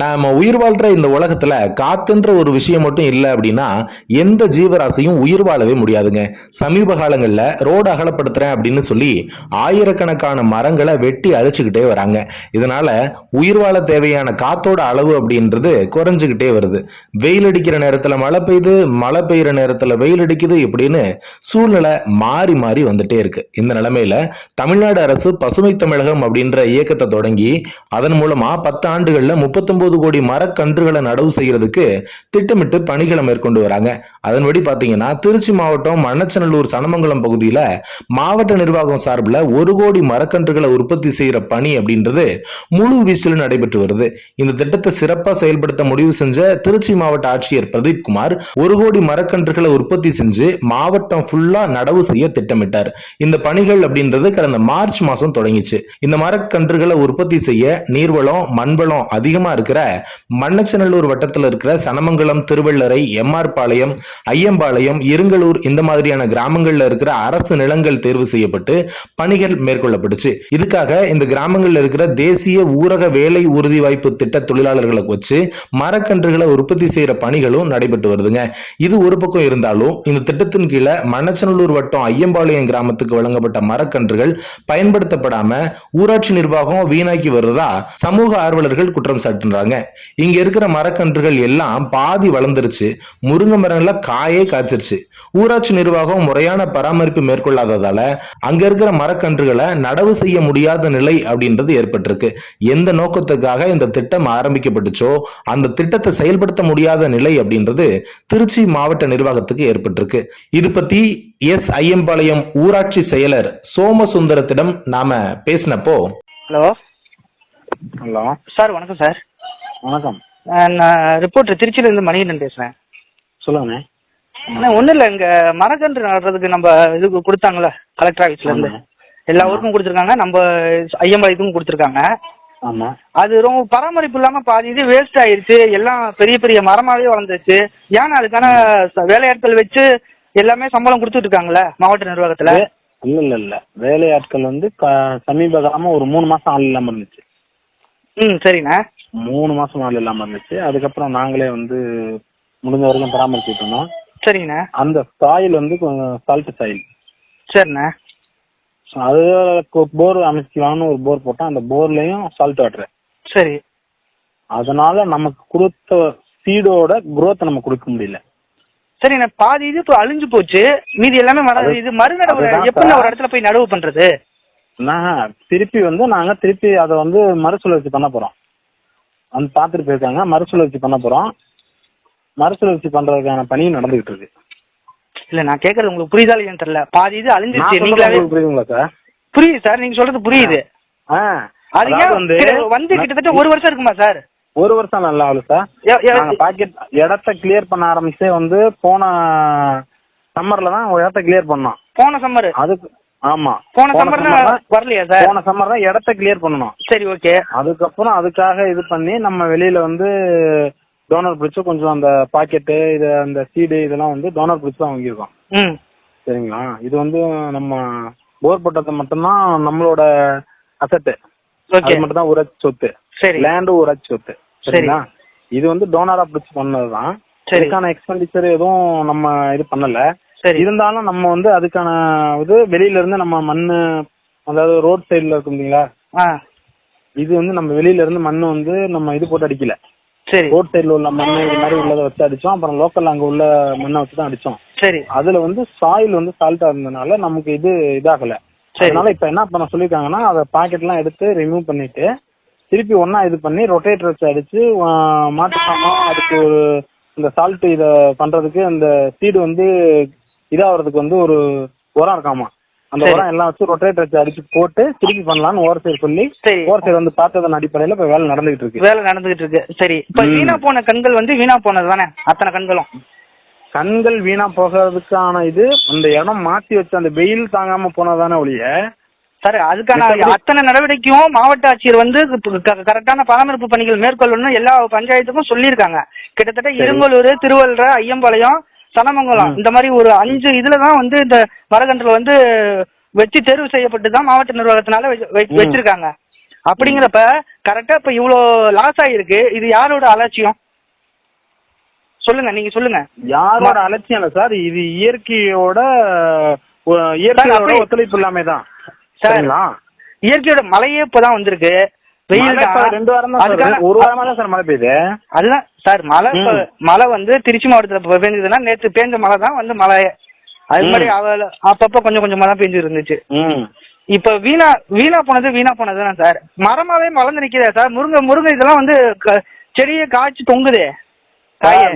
நாம் உயிர் வாழ்ற இந்த உலகத்தில் காத்துன்ற ஒரு விஷயம் மட்டும் இல்லை அப்படின்னா எந்த ஜீவராசியும் உயிர் வாழவே முடியாதுங்க. சமீப காலங்களில் ரோடு அகலப்படுத்துகிறேன் அப்படின்னு சொல்லி ஆயிரக்கணக்கான மரங்களை வெட்டி அழிச்சுக்கிட்டே வராங்க. இதனால் உயிர் வாழ தேவையான காத்தோட அளவு அப்படின்றது குறைஞ்சுக்கிட்டே வருது. வெயில் அடிக்கிற நேரத்தில் மழை பெய்யுது மழை பெய்யுற நேரத்தில் வெயில் அடிக்குது இப்படின்னு சூழ்நிலை மாறி மாறி வந்துட்டே இருக்கு. இந்த நிலைமையில தமிழ்நாடு அரசு பசுமை தமிழகம் அப்படின்ற இயக்கத்தை தொடங்கி அதன் மூலமாக பத்து ஆண்டுகளில் முப்பத்தொன்பது கோடி மரக்கன்றுகளை நடவு செய்யறதுக்கு திட்டமிட்டு பணிகளை மேற்கொண்டு வராங்க. அதன்படி பாத்தீங்கன்னா திருச்சி மாவட்டம் மண்ணச்சநல்லூர் சனமங்கலம் பகுதியில மாவட்ட நிர்வாகம் சார்பில் ஒரு கோடி மரக்கன்றுகளை உற்பத்தி செய்யற பணி அப்படின்றது முழு வீச்சில் நடைபெற்று வருது. இந்த திட்டத்தை சிறப்பாக செயல்படுத்த முடிவு செஞ்ச திருச்சி மாவட்ட ஆட்சியர் பிரதீப் குமார் ஒரு கோடி மரக்கன்றுகளை உற்பத்தி செஞ்சு மாவட்டம் ஃபுல்லா நடவு செய்ய திட்டமிட்டார். இந்த பணிகள் அப்படின்றது கடந்த மார்ச் மாசம் தொடங்கிச்சு. இந்த மரக்கன்றுகளை உற்பத்தி செய்ய நீர்வளம் மண்வளம் அதிகமா இருக்கிற மண்ணச்சநல்லூர் வட்டத்தில் இருக்கிற சனமங்கலம் திருவள்ளரை எம்ஆர் பாளையம் ஐயம்பாளையம் இருங்கலூர் இந்த மாதிரியான கிராமங்கள்ல இருக்கிற அரசு நிலங்கள் தேர்வு செய்யப்பட்டு பணிகள் மேற்கொள்ளப்பட்டுச்சு. இதுக்காக இந்த கிராமங்கள்ல இருக்கிற தேசிய ஊரக வேலை உறுதி வாய்ப்பு திட்ட தொழிலாளர்களை வச்சு மரக்கன்றுகளை உற்பத்தி செய்யற பணிகளும் நடைபெற்று வருதுங்க. இது ஒரு பக்கம் இருந்தாலும் இந்த திட்டத்தின் கீழே மண்ணச்சநல்லூர் வட்டம் ஐயம்பாளையம் கிராமத்துக்கு வழங்கப்பட்ட மரக்கன்றுகள் பயன்படுத்தப்படாம ஊராட்சி நிர்வாகம் வீணாக்கி வருவதா சமூக ஆர்வலர்கள் குற்றம் சாட்டுறாங்க இங்க இருக்கிற மரக்கன்றுகள் எல்லாம் பாதி வளர்ந்துருச்சு. முருங்கை மரம்ல காயே காய்ச்சிருச்சு. ஊராட்சி நிர்வாகம் முறையான பராமரிப்பு மேற்கொள்ளாததால அங்க இருக்கிற மரக்கன்றுகளை நடவு செய்ய முடியாத நிலை அப்படின்றது ஏற்பட்டிருக்கு. எந்த நோக்கத்துக்காக இந்த திட்டம் ஆரம்பிக்கப்பட்டுச்சோ அந்த திட்டத்தை செயல்படுத்த முடியாத நிலை அப்படின்றது திருச்சி மாவட்ட நிர்வாகத்துக்கு ஏற்பட்டிருக்கு. இது பத்தி எஸ் ஐயம்பாளையம் ஊராட்சி செயலர் சோமசுந்தரத்திடம் நாம பேசினப்போ. ஹலோ. ஹலோ. சார் வணக்கம் சார். வணக்கம். நான் ரிப்போர்ட்டர் திருச்சியிலேருந்து மணிகண்டன் பேசுகிறேன் சொல்லுங்க அண்ணா. ஒன்றும் இல்லை இங்கே மரக்கன்று நடுறதுக்கு நம்ம இது கொடுத்தாங்களே கலெக்டர் ஆஃபீஸ்லேருந்து ஆமா. எல்லா ஊருக்கும் கொடுத்துருக்காங்க நம்ம ஐயம்பாளையத்துக்கும் கொடுத்துருக்காங்க. ஆமா. அது ரொம்ப பராமரிப்பு இல்லாமல் பாதி இது வேஸ்ட் ஆயிருச்சு எல்லாம் பெரிய பெரிய மரமாகவே வளர்ந்துச்சு ஏன்னா அதுக்கான வேலையாட்கள் வச்சு எல்லாமே சம்பளம் கொடுத்துட்டு இருக்காங்களே மாவட்ட நிர்வாகத்தில்? இல்ல இல்ல இல்ல. வேலையாட்கள் வந்து சமீப காலமா ஒரு மூணு மாசம் ஆள் இல்லாம இருந்துச்சு. ம் சரிண்ணே. மூணு மாசம் ஆள் இல்லாம இருந்துச்சு. அதுக்கப்புறம் நாங்களே வந்து முடிஞ்ச வரைக்கும் பராமரிச்சுட்டு இருந்தோம். சரிங்கண்ணே அந்த சாயில் வந்து கொஞ்சம் சால்ட் சாயில் சரிண்ணே அது போர் அமைக்கலாம்னு ஒரு போர் போட்டோம். அந்த போர்லயும் சால்ட் வாட்டர் சரி. அதனால நமக்கு கொடுத்த சீடோட growth நம்ம கொடுக்க முடியல. சரிண்ணே பாதி இது இப்போ அழிஞ்சு போச்சு. மீதி எல்லாமே மர அது- இது மறுநடவு எப்படி. ஒரு இடத்துல போய் நடவு பண்றது? நான் திருப்பி வந்து நாங்க திருப்பி அதை வந்து மறுசுழற்சி பண்ண போறோம். வந்து பார்த்துட்டு போயிருக்காங்க. மறுசுழற்சி பண்ண போறோம். மறுசுழற்சி பண்றதுக்கான பணியும் நடந்துகிட்டு இருக்கு. இல்ல நான் கேக்குறது உங்களுக்கு புரியுதா இல்லையான்னு தெரியல. பாதி இது அழிஞ்சிருச்சு. நீங்களாவே புரியுதுங்களா சார்? புரியுது சார். நீங்க சொல்றது புரியுது. ஆ, அது வந்து வந்து கிட்டத்தட்ட ஒரு வருஷம் இருக்குமா சார்? ஒரு வருஷம் நல்லா ஆகுது சார். பாக்கெட் இடத்த கிளியர் பண்ண ஆரம்பிச்சே வந்து போன சம்மர்ல தான் இடத்த கிளியர் பண்ணோம். போன சம்மர் அதுக்கு ஆமா. போன சம்மர் வரலையா சார்? போன சம்மர் தான் இடத்த கிளியர் பண்ணணும். சரி ஓகே. அதுக்கப்புறம் அதுக்காக இது பண்ணி நம்ம வெளியில வந்து டோனர் பிடிச்சு கொஞ்சம் அந்த பாக்கெட்டு இது அந்த சீடு இதெல்லாம் வந்து டோனர் பிடிச்சு தான் வாங்கியிருக்கோம். சரிங்களா? இது வந்து நம்ம போர் போட்டது மட்டும்தான் நம்மளோட அசட்டு அது மட்டும் தான் சொத்து. லேண்டு ஊராட்சி சொத்து. சரிங்களா? இது வந்து டோனரா பிடிச்சு பண்ணதுதான். இதுக்கான எக்ஸ்பெண்டிச்சர் எதுவும் நம்ம இது பண்ணல. இருந்தாலும் நம்ம வந்து அதுக்கான இது வெளியில இருந்து நம்ம மண்ணு அதாவது ரோட் சைடுல இருக்கும் இல்லைங்களா? இது வந்து நம்ம வெளியில இருந்து மண்ணு வந்து நம்ம இது போட்டு அடிக்கல. சரி. ரோட் சைடுல உள்ள மண்ணு இது மாதிரி உள்ளதை வச்சு அடிச்சோம். அப்புறம் லோக்கல் அங்க உள்ள மண்ணை வச்சு தான் அடிச்சோம். சரி. அதுல வந்து சாயில் வந்து சால்ட்டா இருந்ததுனால நமக்கு இது இதாகல. அதனால இப்ப என்ன பண்ண சொல்லிருக்காங்கன்னா அதை பாக்கெட் எல்லாம் எடுத்து ரிமூவ் பண்ணிட்டு திருப்பி ஒண்ணா இது பண்ணி ரொட்டேட்டர் வச்சு அடிச்சு மாட்டு சாணம் அதுக்கு ஒரு இந்த சால்ட் இத பண்றதுக்கு அந்த சீடு வந்து இதாகிறதுக்கு வந்து ஒரு உரம் இருக்காமா? அந்த. உரம் எல்லாம் வச்சு ரொட்டேட்டர் வச்சு அடிச்சு போட்டு திருப்பி பண்ணலாம்னு ஓவர் சைடு சொல்லி ஓவர் சைடு வந்து பார்த்ததன் அடிப்படையில இப்ப வேலை நடந்துகிட்டு இருக்கு. வேலை நடந்துகிட்டு இருக்கு. சரி. இப்ப. வீணா போன கண்கள் வந்து வீணா போனது தானே? அத்தனை கண்களும். கண்கள் வீணா போகிறதுக்கான இது அந்த இடம் மாத்தி வச்ச அந்த வெயில் தாங்காம போனதானே ஒழிய சார் அதுக்கான அத்தனை நடவடிக்கையும் மாவட்ட ஆட்சியர் வந்து கரெக்டான பராமரிப்பு பணிகள் மேற்கொள்ளணும்னு எல்லா பஞ்சாயத்துக்கும் சொல்லியிருக்காங்க. கிட்டத்தட்ட இருங்கலூர் திருவள்ளூர் ஐயம்பாளையம் சனமங்கலம் இந்த மாதிரி ஒரு அஞ்சு இதுல தான் வந்து இந்த மரக்கன்றுகள் வந்து வச்சு தேர்வு செய்யப்பட்டு தான் மாவட்ட நிர்வாகத்தினால. வச்சிருக்காங்க. அப்படிங்கிறப்ப கரெக்டா இப்ப இவ்வளோ லாஸ் ஆயிருக்கு. இது யாரோட அலட்சியம்? சொல்லுங்க நீங்க சொல்லுங்க. யாரோட அலட்சியம் இல்ல சார். இது இயற்கையோட இயற்கையோட ஒத்துழைப்பு இல்லாம தான் சார், சரிங்களா? இயற்கையோட மழையே இப்பதான் வந்திருக்கு. வெயில். ரெண்டு வாரம் ஒரு வாரமா தான் சார் மழை பெய்யுது. அதுதான் சார் மழை. மழை வந்து திருச்சி மாவட்டத்துல பெஞ்சதுன்னா நேத்து பேஞ்ச மழை தான் வந்து மழை. அது. மாதிரி அவ- அப்பப்ப கொஞ்சம் கொஞ்சமா தான் பெஞ்சு இருந்துச்சு இப்ப வீணா வீணா போனது வீணா போனது தான் சார். மரமாவே மலர்ந்து நிக்குதே சார். முருங்கை முருங்கை இதெல்லாம் வந்து செடியை காய்ச்சி தொங்குதே.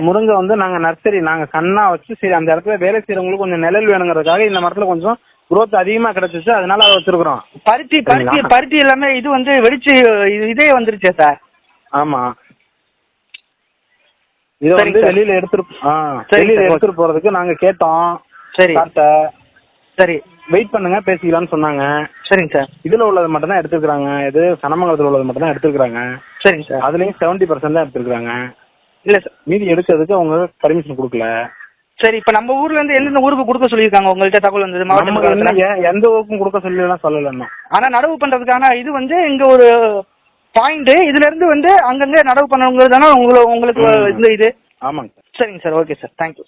முருங்கை வந்து நாங்க நர்சரி நாங்க கண்ணா வச்சு சரி அந்த இடத்துல வேலை செய்யறவங்களுக்கு கொஞ்சம் நிழல் வேணுங்கிறதுக்காக இந்த மரத்துல கொஞ்சம் growth அதிகமா கிடைச்சிச்சு அதனால அதை வச்சிருக்கிறோம். பருத்தி பருத்தி? பருத்தி எல்லாமே இது வந்து வெடிச்சு இது- வந்துருச்சே சார். ஆமா. இத வந்து. வெளியில எடுத்துட்டு வெளியில எடுத்துட்டு போறதுக்கு நாங்க கேட்டோம். சரி. சரி. வெயிட் பண்ணுங்க பேசிக்கலாம்னு சொன்னாங்க. சரிங்க சார். இதுல உள்ளது மட்டும் தான் எடுத்துக்கிறாங்க இது சனமங்கலத்துல உள்ளது மட்டும் தான் எடுத்துக்கிறாங்க சரிங்க சார். அதுலயும் செவன்டி பர்சன்ட் தான் எடுத்துக்கிறாங்க இல்ல சார். மீதி எடுக்கிறதுக்கு அவங்க பர்மிஷன் கொடுக்கல. சரி இப்ப நம்ம ஊர்ல இருந்து எந்தெந்த ஊருக்கு கொடுக்க சொல்லிருக்காங்க உங்கள்ட்ட தகவல் வந்தது மாவட்டம் எந்த ஊருக்கும் கொடுக்க சொல்லலாம் சொல்லலன்னா ஆனா நடவு பண்றதுக்கான இது வந்து இங்க ஒரு பாயிண்ட் இதுல இருந்து வந்து அங்கங்க நடவு பண்ணணுங்கிறது தானே உங்களை உங்களுக்கு இந்த இது. ஆமாங்க சரிங்க சார். Okay sir. தேங்க்யூ